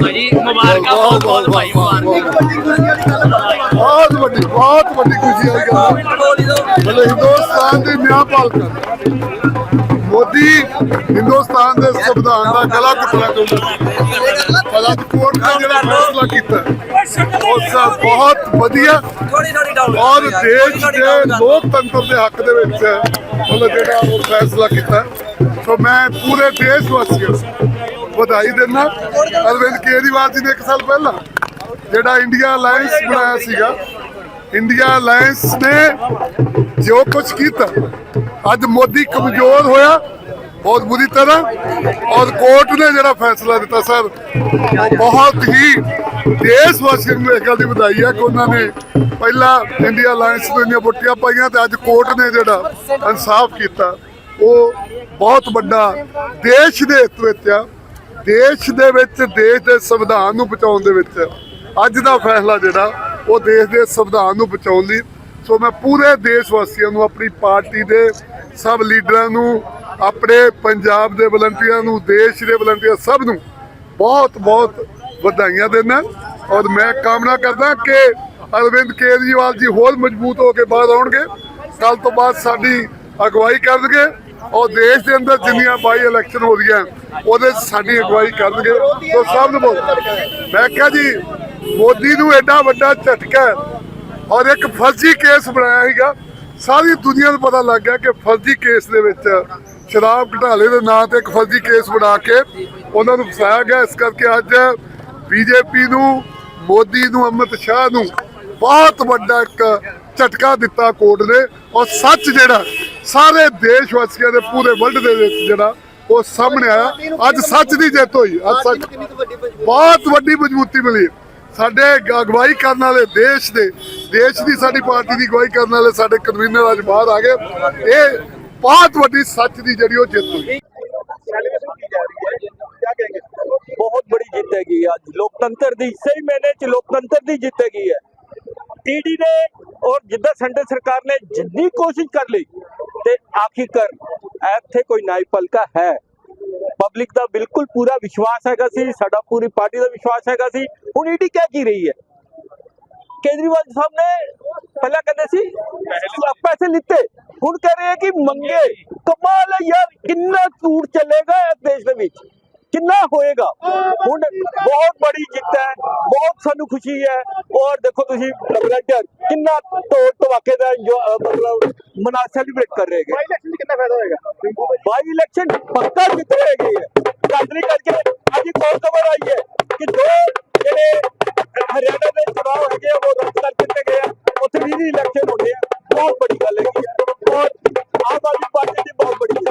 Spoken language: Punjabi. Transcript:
ਭਾਜੀ, ਮੁਬਾਰਕਾਂ, ਬਹੁਤ ਬਹੁਤ ਭਾਈ, ਮੁਬਾਰਕਾਂ। ਬਹੁਤ ਵੱਡੀ ਬਹੁਤ ਵੱਡੀ ਖੁਸ਼ੀ ਵਾਲੀ ਗੱਲ। ਮਤਲਬ ਹਿੰਦੁਸਤਾਨ ਦੀ ਨਿਆਂਪਾਲ ਕਰ। ਮੋਦੀ ਹਿੰਦੁਸਤਾਨ ਦੇ ਸੰਵਿਧਾਨ ਦਾ ਗਲਾ ਗਲਤ ਕੋਰਟ ਨੇ ਜਿਹੜਾ ਫੈਸਲਾ ਕੀਤਾ। ਉਹ ਬਹੁਤ ਵਧੀਆ। ਔਰ ਦੇਸ਼ ਦੇ ਲੋਕਤੰਤਰ ਦੇ ਹੱਕ ਦੇ ਵਿੱਚ ਮਤਲਬ ਜਿਹੜਾ ਉਹ ਫੈਸਲਾ ਕੀਤਾ। ਸੋ ਮੈਂ ਪੂਰੇ ਦੇਸ਼ ਵਾਸੀਆਂ ਵਧਾਈ ਦਿੰਦਾ। ਅਰਵਿੰਦ ਕੇਜਰੀਵਾਲ ਜੀ ਨੇ ਇੱਕ ਸਾਲ ਪਹਿਲਾਂ ਜਿਹੜਾ ਇੰਡੀਆ ਅਲਾਈਅੰਸ ਬਣਾਇਆ ਸੀਗਾ, ਇੰਡੀਆ ਅਲਾਈਅੰਸ ਨੇ ਜੋ ਕੁਝ ਕੀਤਾ, ਅੱਜ ਮੋਦੀ ਕਮਜ਼ੋਰ ਹੋਇਆ, ਬਹੁਤ ਬੁਰੀ ਤਰ੍ਹਾਂ, ਔਰ ਕੋਰਟ ਨੇ ਜਿਹੜਾ ਫੈਸਲਾ ਦਿੱਤਾ, ਸਰ, ਬਹੁਤ ਹੀ ਦੇਸ਼ ਵਾਸੀਆਂ ਨੂੰ ਇਸ ਗੱਲ ਦੀ ਵਧਾਈ ਹੈ ਕਿ ਉਹਨਾਂ ਨੇ ਪਹਿਲਾਂ ਇੰਡੀਆ ਅਲਾਈਅੰਸ ਨੂੰ ਇੰਨੀਆਂ ਵੋਟੀਆਂ ਪਾਈਆਂ ਤੇ ਅੱਜ ਕੋਰਟ ਨੇ ਜਿਹੜਾ ਇਨਸਾਫ ਕੀਤਾ। ਉਹ ਬਹੁਤ ਵੱਡਾ ਦੇਸ਼ ਦੇ ਹਿੱਤ ਵਿੱਚ ਆ। ਦੇਸ਼ ਦੇ ਵਿੱਚ, ਦੇਸ਼ ਦੇ ਸੰਵਿਧਾਨ ਨੂੰ ਬਚਾਉਣ ਦੇ ਵਿੱਚ ਅੱਜ ਦਾ ਫੈਸਲਾ ਜਿਹੜਾ, ਉਹ ਦੇਸ਼ ਦੇ ਸੰਵਿਧਾਨ ਨੂੰ ਬਚਾਉਣ ਲਈ। ਸੋ ਮੈਂ ਪੂਰੇ ਦੇਸ਼ ਵਾਸੀਆਂ ਨੂੰ, ਆਪਣੀ ਪਾਰਟੀ ਦੇ ਸਭ ਲੀਡਰਾਂ ਨੂੰ, ਆਪਣੇ ਪੰਜਾਬ ਦੇ ਵਲੰਟੀਅਰਾਂ ਨੂੰ, ਦੇਸ਼ ਦੇ ਵਲੰਟੀਅਰ ਸਭ ਨੂੰ ਬਹੁਤ ਬਹੁਤ ਵਧਾਈਆਂ ਦਿੰਦਾ ਔਰ ਮੈਂ ਕਾਮਨਾ ਕਰਦਾ ਕਿ ਅਰਵਿੰਦ ਕੇਜਰੀਵਾਲ ਜੀ ਹੋਰ ਮਜ਼ਬੂਤ ਹੋ ਕੇ ਬਾਹਰ ਆਉਣਗੇ। ਕੱਲ ਤੋਂ ਬਾਅਦ ਸਾਡੀ ਅਗਵਾਈ ਕਰਨਗੇ। ਔਰ ਦੇਸ਼ ਦੇ ਅੰਦਰ ਜਿੰਨੀਆਂ ਬਾਈ ਇਲੈਕਸ਼ਨ ਹੋ ਰਹੀਆਂ, ਉਹਦੇ ਸਾਡੀ ਅਗਵਾਈ ਕਰਨਗੇ। ਤੋਂ ਸਭ ਨੂੰ ਮੈਂ ਕਿਹਾ ਜੀ, ਮੋਦੀ ਨੂੰ ਐਡਾ ਵੱਡਾ ਝਟਕਾ ਔਰ ਇੱਕ ਫਰਜ਼ੀ ਕੇਸ ਬਣਾਇਆ ਸੀਗਾ। ਸਾਰੀ ਦੁਨੀਆ ਨੂੰ ਪਤਾ ਲੱਗ ਗਿਆ ਕਿ ਫਰਜ਼ੀ ਕੇਸ ਦੇ ਵਿੱਚ ਸ਼ਰਾਬ ਘਟਾਲੇ ਦੇ ਨਾਂ ਤੇ ਇੱਕ ਫਰਜ਼ੀ ਕੇਸ ਬਣਾ ਕੇ ਉਹਨਾਂ ਨੂੰ ਫਸਾਇਆ ਗਿਆ। ਇਸ ਕਰਕੇ ਅੱਜ ਬੀਜੇਪੀ ਨੂੰ, ਮੋਦੀ ਨੂੰ, ਅਮਿਤ ਸ਼ਾਹ ਨੂੰ ਬਹੁਤ ਵੱਡਾ ਇੱਕ ਝਟਕਾ ਦਿੱਤਾ ਕੋਰਟ ਨੇ। ਔਰ ਸੱਚ ਜਿਹੜਾ ਸਾਰੇ ਦੇਸ਼ ਵਾਸੀਆਂ ਦੇ ਪੂਰੇ ਵਰਲਡ ਦੇ ਵਿੱਚ ਜਿਹੜਾ ਉਹ ਸਾਹਮਣੇ ਆਇਆ। ਅੱਜ ਸੱਚ ਦੀ ਜਿੱਤ ਹੋਈ ਅੱਜ ਸੱਚ ਬਹੁਤ ਵੱਡੀ ਮਜ਼ਬੂਤੀ ਮਿਲੀ। ਸਾਡੇ ਅਗਵਾਈ ਕਰਨ ਵਾਲੇ ਦੇਸ਼ ਦੇ ਦੇਸ਼ ਦੀ ਸਾਡੀ ਪਾਰਟੀ ਦੀ ਅਗਵਾਈ ਕਰਨ ਵਾਲੇ ਸਾਡੇ ਕਨਵੀਨਰ ਅੱਜ ਬਾਹਰ ਆ ਗਏ। ਇਹ ਬਹੁਤ ਵੱਡੀ ਸੱਚ ਦੀ ਜਿਹੜੀ ਉਹ ਜਿੱਤ ਹੋਈ। ਬਹੁਤ ਬੜੀ ਜਿੱਤ ਹੈਗੀ ਅੱਜ। ਲੋਕਤੰਤਰ ਦੀ ਸਹੀ ਮੈਨੇ ਚ ਲੋਕਤੰਤਰ ਦੀ ਜਿੱਤ ਹੈਗੀ ਹੈ। ਈਡੀ ਨੇ ਔਰ ਜਿੱਦਾਂ ਸੈਂਟਰ ਸਰਕਾਰ ਨੇ ਜਿੰਨੀ ਕੋਸ਼ਿਸ਼ ਕਰ ਲਈ ਤੇ ਆਖਿਰਕਾਰ ਇੱਥੇ ਕੋਈ ਨਾਈ ਹੈ। ਪਬਲਿਕ ਦਾ ਬਿਲਕੁਲ ਪੂਰਾ ਵਿਸ਼ਵਾਸ ਹੈਗਾ ਸੀ, ਸਾਡਾ ਪੂਰੀ ਪਾਰਟੀ ਦਾ ਵਿਸ਼ਵਾਸ ਹੈਗਾ ਸੀ। ਹੁਣ ਈਡੀ ਕਹਿ ਕੀ ਰਹੀ ਹੈ? ਕੇਜਰੀਵਾਲ ਸਾਹਿਬ ਨੇ ਪਹਿਲਾਂ ਕਹਿੰਦੇ ਸੀ ਪੈਸੇ ਲਿੱਤੇ। ਹੁਣ ਕਹਿ ਰਹੇ ਹੈ ਕਿ ਮੰਗੇ। ਕਮਾਲ ਹੈ ਯਾਰ, ਕਿੰਨਾ ਝੂਠ ਚੱਲੇਗਾ ਇਸ ਦੇਸ਼ ਦੇ ਵਿੱਚ। ਕਿੰਨਾ ਹੋਏਗਾ? ਹੁਣ ਬਹੁਤ ਬੜੀ ਜਿੱਤ ਹੈ ਬਹੁਤ ਸਾਨੂੰ ਖੁਸ਼ੀ ਹੈ। ਔਰ ਦੇਖੋ ਤੁਸੀਂ ਵਲੰਟੀਅਰ ਕਿੰਨਾ ਤੋੜ ਤਵਾਕੇ ਦਾ ਮਤਲਬ ਮਨਾ ਸੈਲੀਬ੍ਰੇਟ ਕਰ ਰਹੇ ਹੈਗੇ। ਇਲੈਕਸ਼ਨ ਦੀ ਕਿੰਨਾ ਫਾਇਦਾ ਹੋਏਗਾ? ਬਾਈ ਇਲੈਕਸ਼ਨ ਪੱਕਾ ਜਿੱਤ ਰਹੇਗੀ ਹੈ। ਕਾਦਰੀ ਕਰਕੇ ਅੱਜ ਇੱਕ ਹੋਰ ਖਬਰ ਆਈ ਹੈ ਕਿ ਦੋ ਜਿਹੜੇ ਹਰਿਆਣਾ ਦੇ ਚੁਣਾਵ ਹੈਗੇ ਉਹ ਰੱਦ ਕਰ ਦਿੱਤੇ ਗਏ ਆ। ਉੱਥੇ ਵੀ ਇਲੈਕਸ਼ਨ